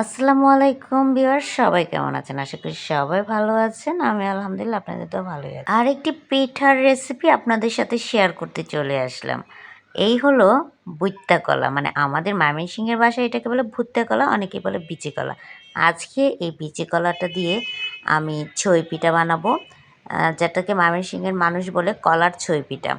আসসালামু আলাইকুম বিয়ার সবাই কেমন আছেন? আশা করি সবাই ভালো আছেন। আমি আলহামদুলিল্লাহ, আপনাদের তো ভালোই আছি। আর একটি পিঠার রেসিপি আপনাদের সাথে শেয়ার করতে চলে আসলাম। এই হলো বুত্তা কলা। মানে আমাদের ময়মনসিংহের বাসায় এটাকে বলে ভুত্তা কলা অনেকে বলে বিচি কলা। আজকে এই বিচি কলাটা দিয়ে আমি ছই পিঠা বানাবো। যেটাকে ময়মনসিংহের মানুষ বলে কলার পিঠা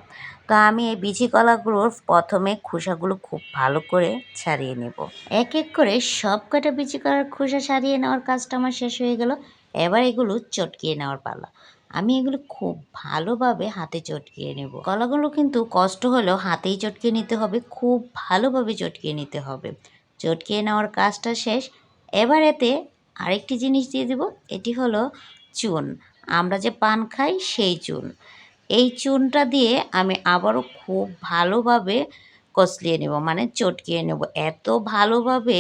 তো আমি এই বিচি কলাগুলোর প্রথমে খোসাগুলো খুব ভালো করে ছাড়িয়ে নেব। এক এক করে সব কটা বিচি কলার খোসা ছাড়িয়ে নেওয়ার কাজটা আমার শেষ হয়ে গেল। এবার এগুলো চটকিয়ে নেওয়ার পালা। আমি এগুলো খুব ভালোভাবে হাতে চটকিয়ে নেব। কলাগুলো কিন্তু কষ্ট হলেও হাতেই চটকিয়ে নিতে হবে, খুব ভালোভাবে চটকিয়ে নিতে হবে। চটকিয়ে নেওয়ার কাজটা শেষ। এবার এতে আরেকটি জিনিস দিয়ে দেব, এটি হলো চুন। আমরা যে পান খাই সেই চুন। এই চুনটা দিয়ে আমি আবারও খুব ভালোভাবে কষলিয়ে নেব মানে চটকিয়ে নেব। এত ভালোভাবে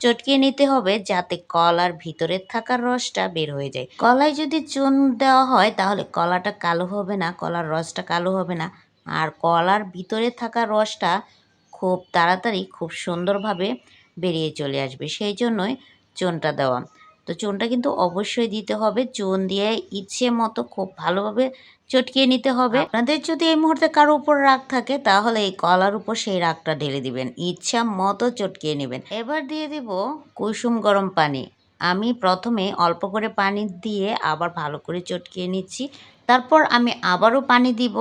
চটকিয়ে নিতে হবে যাতে কলার ভিতরে থাকার রসটা বের হয়ে যায়। কলায় যদি চুন দেওয়া হয় তাহলে কলাটা কালো হবে না, কলার রসটা কালো হবে না। আর কলার ভিতরে থাকা রসটা খুব তাড়াতাড়ি, খুব সুন্দরভাবে বেরিয়ে চলে আসবে। সেই জন্যই চুনটা দেওয়া। তো চুনটা কিন্তু অবশ্যই দিতে হবে। চুন দিয়ে ইচ্ছে মতো খুব ভালোভাবে চটকিয়ে নিতে হবে। আপনাদের যদি এই মুহূর্তে কারও উপর রাগ থাকে, তাহলে এই কলার উপর সেই রাগটা ঢেলে দিবেন। ইচ্ছা মতো চটকিয়ে নেবেন। এবার দিয়ে দিব কুসুম গরম পানি। আমি প্রথমে অল্প করে পানি দিয়ে আবার ভালো করে চটকিয়ে নিচ্ছি। তারপর আমি আবারও পানি দিব।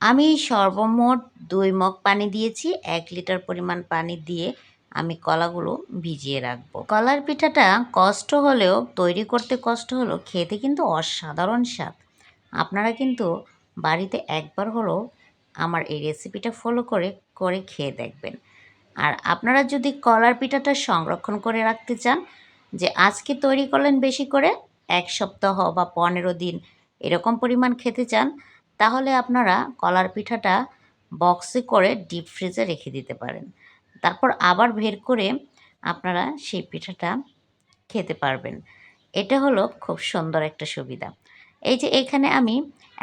আমি সর্বমোট দুই মগ পানি দিয়েছি। এক লিটার পরিমাণ পানি দিয়ে আমি কলাগুলো ভিজিয়ে রাখব। কলার পিঠাটা কষ্ট হলেও, তৈরি করতে কষ্ট হলেও খেতে কিন্তু অসাধারণ স্বাদ। আপনারা কিন্তু বাড়িতে একবার হলেও আমার এই রেসিপিটা ফলো করে করে খেয়ে দেখবেন। আর আপনারা যদি কলার পিঠাটা সংরক্ষণ করে রাখতে চান, যে আজকে তৈরি করলেন বেশি করে, এক সপ্তাহ বা পনেরো দিন এরকম পরিমাণ খেতে চান, তাহলে আপনারা কলার পিঠাটা বক্সে করে ডিপ ফ্রিজে রেখে দিতে পারেন। তারপর আবার বের করে আপনারা সেই পিঠাটা খেতে পারবেন। এটা হলো খুব সুন্দর একটা সুবিধা। এই যে এখানে আমি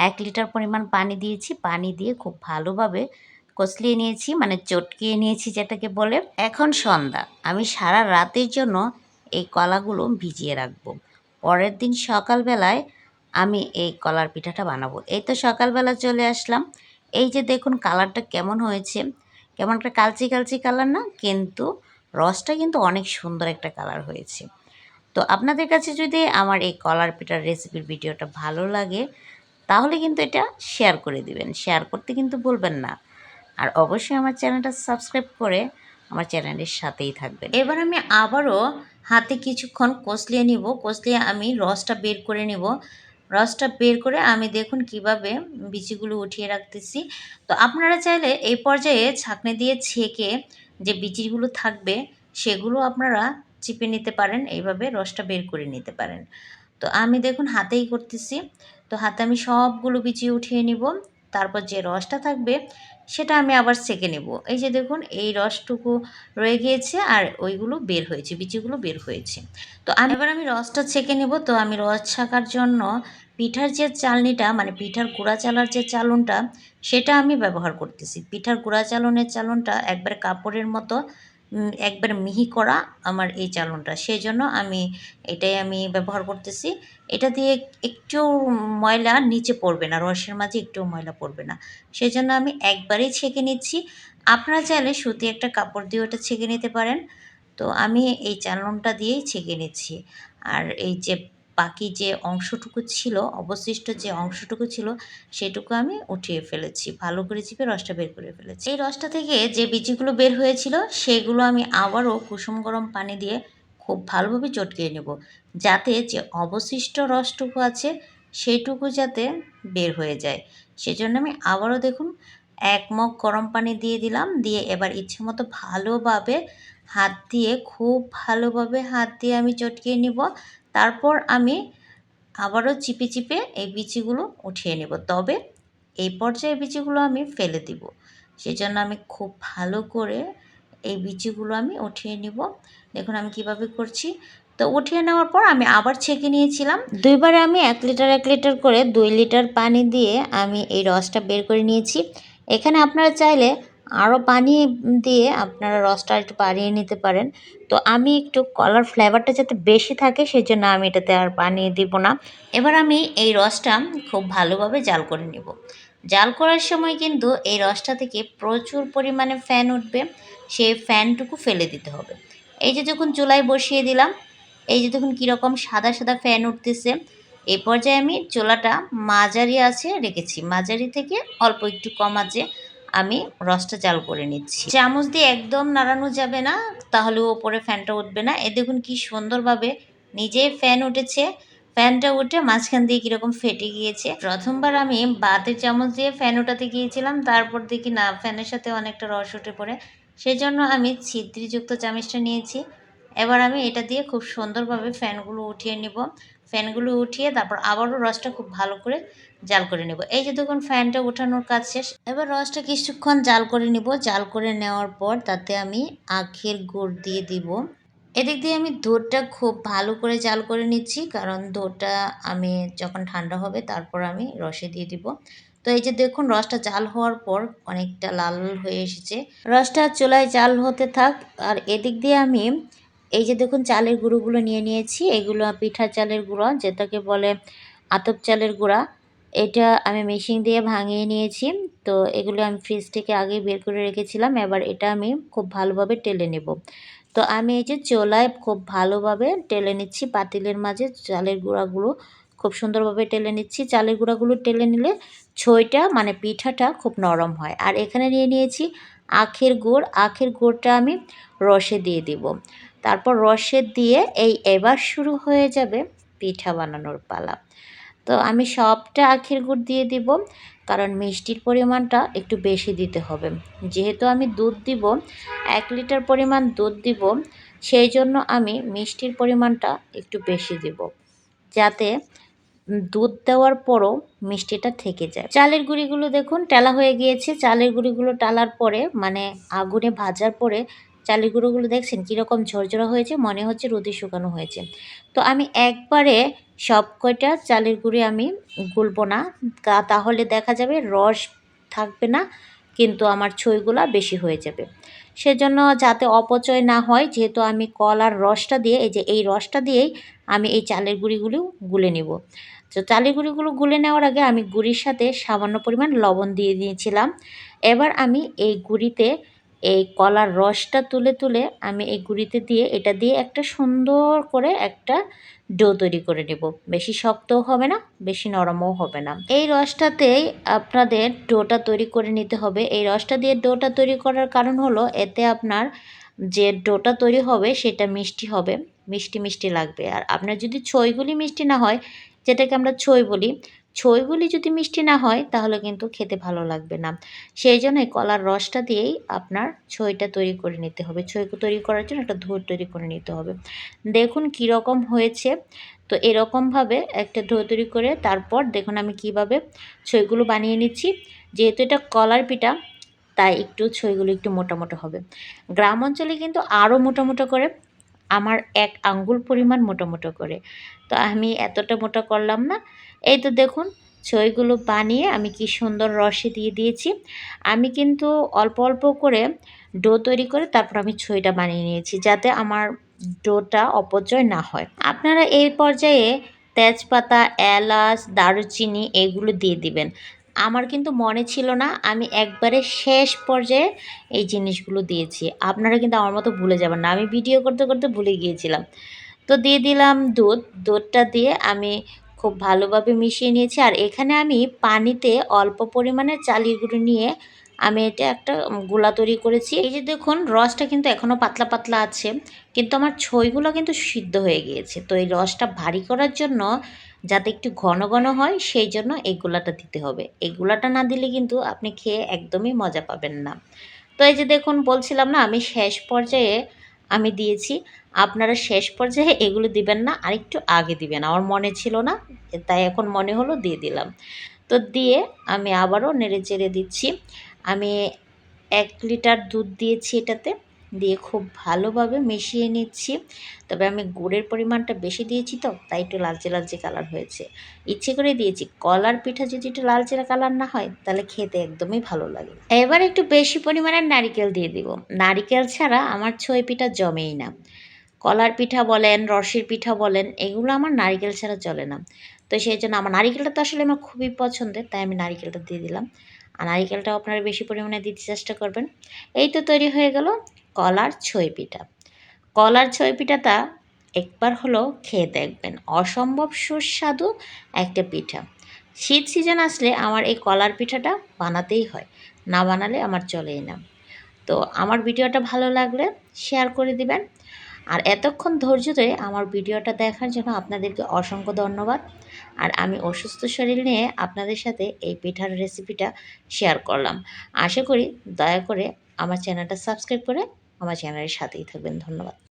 এক লিটার পরিমাণ পানি দিয়েছি। পানি দিয়ে খুব ভালোভাবে কষলিয়ে নিয়েছি মানে চটকিয়ে নিয়েছি যেটাকে বলে। এখন সন্ধ্যা। আমি সারা রাতের জন্য এই কলাগুলো ভিজিয়ে রাখব। পরের দিন সকালবেলায় আমি এই কলার পিঠাটা বানাবো। এই তো সকালবেলা চলে আসলাম। এই যে দেখুন, কালারটা কেমন হয়েছে। কেমন একটা কালচি কালচি কালার না, কিন্তু রসটা কিন্তু অনেক সুন্দর একটা কালার হয়েছে। তো আপনাদের কাছে যদি আমার এই কলার পিঠার রেসিপির ভিডিওটা ভালো লাগে, তাহলে কিন্তু এটা শেয়ার করে দিবেন। শেয়ার করতে কিন্তু বলবেন না। আর অবশ্যই আমার চ্যানেলটা সাবস্ক্রাইব করে আমার চ্যানেলের সাথেই থাকবেন। এবার আমি আবারও হাতে কিছুক্ষণ কষলিয়ে নিব। কষলিয়ে আমি রসটা বের করে নিব। রসটা বের করে আমি দেখুন কীভাবে বিচিগুলো উঠিয়ে রাখতেছি। তো আপনারা চাইলে এই পর্যায়ে ছাঁকনি দিয়ে ছেঁকে যে বিচিগুলো থাকবে, সেগুলো আপনারা চিপে নিতে পারেন, এইভাবে রসটা বের করে নিতে পারেন। তো আমি দেখুন হাতেই করতেছি। তো হাতে আমি সবগুলো বিচি উঠিয়ে নিব, তারপর যে রসটা থাকবে, সেটা আমি আবার সেঁকে নেব। এই যে দেখুন, এই রসটুকু রয়ে গিয়েছে আর ওইগুলো বের হয়েছে, বিচিগুলো বের হয়েছে। তো এবার আমি রসটা ছেঁকে নেব। তো আমি রস ছাকার জন্য পিঠার যে চালনিটা মানে পিঠার গুঁড়া চালার যে চালনটা, সেটা আমি ব্যবহার করতেছি। পিঠার গুঁড়া চালনের চালনটা একবার কাপড়ের মতো একবার মিহি করা আমার এই চালনটা। সেই জন্য আমি এটাই আমি ব্যবহার করতেছি। এটা দিয়ে একটু ময়লা নিচে পড়বে না, রসের মাঝে একটু ময়লা পড়বে না। সেই জন্য আমি একবারেই ছেঁকে নিচ্ছি। আপনারা চাইলে সুতি একটা কাপড় দিয়ে ওটা ছেঁকে নিতে পারেন। তো আমি এই চালনটা দিয়েই ছেঁকে নিচ্ছি। আর এই যে বাকি যে অংশটুকু ছিল, অবশিষ্ট যে অংশটুকু ছিল, সেটুকু আমি উঠিয়ে ফেলেছি। ভালো করে চিপে রসটা বের করে ফেলেছি। এই রসটা থেকে যে বীজগুলো বের হয়েছিল, সেগুলো আমি আবারও কুসুম গরম পানি দিয়ে খুব ভালোভাবে চটকিয়ে নেব, যাতে যে অবশিষ্ট রসটুকু আছে সেইটুকু যাতে বের হয়ে যায়। সেজন্য আমি আবারও দেখুন, এক মগ গরম পানি দিয়ে দিলাম, দিয়ে এবার ইচ্ছে মতো ভালোভাবে হাত দিয়ে, খুব ভালোভাবে হাত দিয়ে আমি চটকিয়ে নিব। তারপর আমি আবারও চিপে চিপে এই বিচিগুলো উঠিয়ে নেব। তবে এই পর্যায়ে বিচিগুলো আমি ফেলে দিব। সেজন্য আমি খুব ভালো করে এই বিচিগুলো আমি উঠিয়ে নিব। দেখুন আমি কীভাবে করছি। তো উঠিয়ে নেওয়ার পর আমি আবার ছেঁকে নিয়েছিলাম। দুইবারে আমি এক লিটার এক লিটার করে দুই লিটার পানি দিয়ে আমি এই রসটা বের করে নিয়েছি। এখানে আপনারা চাইলে আরও পানি দিয়ে আপনারা রসটা একটু বাড়িয়ে নিতে পারেন। তো আমি একটু কলার ফ্লেভারটা যাতে বেশি থাকে সেই জন্য আমি এটাতে আর পানি দিব না। এবার আমি এই রসটা খুব ভালোভাবে জাল করে নিব। জাল করার সময় কিন্তু এই রসটা থেকে প্রচুর পরিমাণে ফ্যান উঠবে। সেই ফ্যানটুকু ফেলে দিতে হবে। এই যে যখন চুলায় বসিয়ে দিলাম, এই যে দেখুন কীরকম সাদা সাদা ফ্যান উঠতেছে। এই পর্যায়ে আমি চোলাটা মাঝারি আছে রেখেছি। মাঝারি থেকে অল্প একটু কম আছে। আমি রসটা জাল করে নিচ্ছি। চামচ দিয়ে একদম নাড়ানো যাবে না, তাহলে ওপরে ফ্যানটা উঠবে না। এ দেখুন কি সুন্দরভাবে নিজেই ফ্যান উঠেছে। ফ্যানটা উঠে মাঝখান দিয়ে কীরকম ফেটে গিয়েছে। প্রথমবার আমি বাতের চামচ দিয়ে ফ্যান ওঠাতে গিয়েছিলাম, তারপর দেখি না, ফ্যানের সাথে অনেকটা রস উঠে পড়ে। সেই জন্য আমি ছিদ্রিযুক্ত চামচটা নিয়েছি। এবার আমি এটা দিয়ে খুব সুন্দরভাবে ফ্যানগুলো উঠিয়ে নিব। ফ্যানগুলো উঠিয়ে তারপর আবারও রসটা খুব ভালো করে জাল করে নেব। এই যে দেখুন, ফ্যানটা ওঠানোর কাজ শেষ। এবার রসটা কিছুক্ষণ জাল করে নিব। জাল করে নেওয়ার পর তাতে আমি আখের গুড় দিয়ে দিব। এদিক দিয়ে আমি দুধটা খুব ভালো করে জাল করে নিচ্ছি, কারণ দুধটা আমি যখন ঠান্ডা হবে তারপর আমি রসে দিয়ে দিব। তো এই যে দেখুন, রসটা জাল হওয়ার পর অনেকটা লাল হয়ে এসেছে। রসটা চুলায় জাল হতে থাক। আর এদিক দিয়ে আমি এই যে দেখুন, চালের গুঁড়োগুলো নিয়ে নিয়েছি। এগুলো পিঠা চালের গুঁড়ো, যেটাকে বলে আতপ চালের গুঁড়া। এটা আমি মেশিন দিয়ে ভাঙিয়ে নিয়েছি। তো এগুলো আমি ফ্রিজ থেকে আগে বের করে রেখেছিলাম। এবার এটা আমি খুব ভালোভাবে টেলে নেব। তো আমি এই যে চোলায় খুব ভালোভাবে টেলে নিচ্ছি। পাতিলের মাঝে চালের গুঁড়াগুলো খুব সুন্দরভাবে টেলে নিচ্ছি। চালের গুঁড়াগুলো টেলে নিলে ছইটা মানে পিঠাটা খুব নরম হয়। আর এখানে নিয়ে নিয়েছি আখের গুড়। আখের গুড়টা আমি রসে দিয়ে দিব। তারপর রসে দিয়ে এই এবার শুরু হয়ে যাবে পিঠা বানানোর পালা। তো আমি সবটা আখের গুড় দিয়ে দিব, কারণ মিষ্টির পরিমাণটা একটু বেশি দিতে হবে। যেহেতু আমি দুধ দিব, এক লিটার পরিমাণ দুধ দিব, সেই জন্য আমি মিষ্টির পরিমাণটা একটু বেশি দিব, যাতে দুধ দেওয়ার পরও মিষ্টিটা থেকে যায়। চালের গুঁড়িগুলো দেখুন, টালা হয়ে গিয়েছে। চালের গুঁড়িগুলো টালার পরে মানে আগুনে ভাজার পরে চালের গুঁড়োগুলো দেখছেন? কীরকম ঝরঝরা হয়েছে, মনে হচ্ছে রোদে শুকানো হয়েছে। তো আমি একবারে সব কয়টা চালের গুঁড়ি আমি গুলবো না। তাহলে দেখা যাবে রস থাকবে না, কিন্তু আমার ছইগুলা বেশি হয়ে যাবে। সেজন্য যাতে অপচয় না হয়, যেহেতু আমি কলার রসটা দিয়ে, এই যে এই রসটা দিয়েই আমি এই চালের গুঁড়িগুলো গুলে নিব। তো চালের গুঁড়িগুলো গুলে নেওয়ার আগে আমি গুড়ির সাথে সামান্য পরিমাণ লবণ দিয়ে দিয়েছিলাম। এবার আমি এই গুঁড়িতে এই কলার রসটা তুলে তুলে আমি এই গুঁড়িতে দিয়ে এটা দিয়ে একটা সুন্দর করে একটা ডো তৈরি করে নেব। বেশি শক্তও হবে না, বেশি নরমও হবে না। এই রসটাতেই আপনাদের ডোটা তৈরি করে নিতে হবে। এই রসটা দিয়ে ডোটা তৈরি করার কারণ হলো, এতে আপনার যে ডোটা তৈরি হবে সেটা মিষ্টি হবে, মিষ্টি মিষ্টি লাগবে। আর আপনার যদি ছইগুলি মিষ্টি না হয় যেটাকে আমরা ছই বলি, ছইগুলি যদি মিষ্টি না হয়, তাহলে কিন্তু খেতে ভালো লাগবে না। সেই জন্য কলার রসটা দিয়েই আপনার ছইটা তৈরি করে নিতে হবে। ছই তৈরি করার জন্য একটা ধোর তৈরি করে নিতে হবে। দেখুন কীরকম হয়েছে। তো এরকমভাবে একটা ধো তৈরি করে তারপর দেখুন আমি কীভাবে ছইগুলো বানিয়ে নিচ্ছি। যেহেতু এটা কলার পিঠা, তাই একটু ছইগুলো একটু মোটা মোটা হবে। গ্রাম অঞ্চলে কিন্তু আরও মোটা মোটা করে আমার এক আঙ্গুল পরিমাণ মোটা মোটা করে। তো আমি এতটা মোটা করলাম না। এই তো দেখুন, ছইগুলো বানিয়ে আমি কি সুন্দর রসে দিয়ে দিয়েছি। আমি কিন্তু অল্প অল্প করে ডো তৈরি করে তারপর আমি ছইটা বানিয়ে নিয়েছি যাতে আমার ডোটা অপচয় না হয়। আপনারা এই পর্যায়ে তেজপাতা, এলাচ, দারুচিনি এগুলো দিয়ে দিবেন। আমার কিন্তু মনে ছিল না আমি একবারে শেষ পর্যায়ে এই জিনিসগুলো দিয়েছি। আপনারা কিন্তু আমার মতো ভুলে যাবেন না। আমি ভিডিও করতে করতে ভুলে গিয়েছিলাম। তো দিয়ে দিলাম দুধ। দুধটা দিয়ে আমি খুব ভালোভাবে মিশিয়ে নিয়েছি। আর এখানে আমি পানিতে অল্প পরিমাণে চালিয়ে গুঁড়ো নিয়ে আমি এটা একটা গোলা তৈরি করেছি। এই যে দেখুন, রসটা কিন্তু এখনও পাতলা পাতলা আছে। কিন্তু আমার ছইগুলো কিন্তু সিদ্ধ হয়ে গিয়েছে। তো এই রসটা ভারী করার জন্য যাতে একটু ঘন ঘন হয়, সেই জন্য এই দিতে হবে। এই না দিলে কিন্তু আপনি খেয়ে একদমই মজা পাবেন না। তো এই যে দেখুন, বলছিলাম না, আমি শেষ পর্যায়ে আমি দিয়েছি। আপনারা শেষ পর্যায়ে এগুলো দিবেন না, আরেকটু আগে দিবেন। আমার মনে ছিল না, তাই এখন মনে হলো দিয়ে দিলাম। তো দিয়ে আমি আবারও নেড়ে চেড়ে দিচ্ছি। আমি এক লিটার দুধ দিয়েছি এটাতে। দিয়ে খুব ভালোভাবে মিশিয়ে নিচ্ছি। তবে আমি গুড়ের পরিমাণটা বেশি দিয়েছি তো, তাই একটু লালচে লালচে কালার হয়েছে। ইচ্ছে করে দিয়েছি, কলার পিঠা যদি একটু লালচে কালার না হয়, তাহলে খেতে একদমই ভালো লাগে এবার একটু বেশি পরিমাণে নারিকেল দিয়ে দিব। নারিকেল ছাড়া আমার ছই পিঠা জমেই না। কলার পিঠা বলেন, রসের পিঠা বলেন, এগুলো আমার নারিকেল ছাড়া চলে না। তো সেই জন্য আমার নারিকেলটা তো আসলে আমার খুবই পছন্দের, তাই আমি নারিকেলটা দিয়ে দিলাম। আর নারিকেলটাও আপনারা বেশি পরিমাণে দিতে চেষ্টা করবেন। এই তো তৈরি হয়ে গেল। কলার ছই পিঠা কলার ছই পিঠাটা একবার হলো খেয়ে দেখবেন। অসম্ভব সুস্বাদু একটা পিঠা। শীত সিজন আসলে আমার এই কলার পিঠাটা বানাতেই হয়। না বানালে আমার চলেই না। তো আমার ভিডিওটা ভালো লাগলে শেয়ার করে দিবেন। আর এতক্ষণ ধৈর্য ধরে আমার ভিডিওটা দেখার জন্য আপনাদেরকে অসংখ্য ধন্যবাদ। আর আমি অসুস্থ শরীর নিয়ে আপনাদের সাথে এই পিঠার রেসিপিটা শেয়ার করলাম। আশা করি দয়া করে আমার চ্যানেলটা সাবস্ক্রাইব করে আমার চ্যানেলের সাথেই থাকবেন ধন্যবাদ।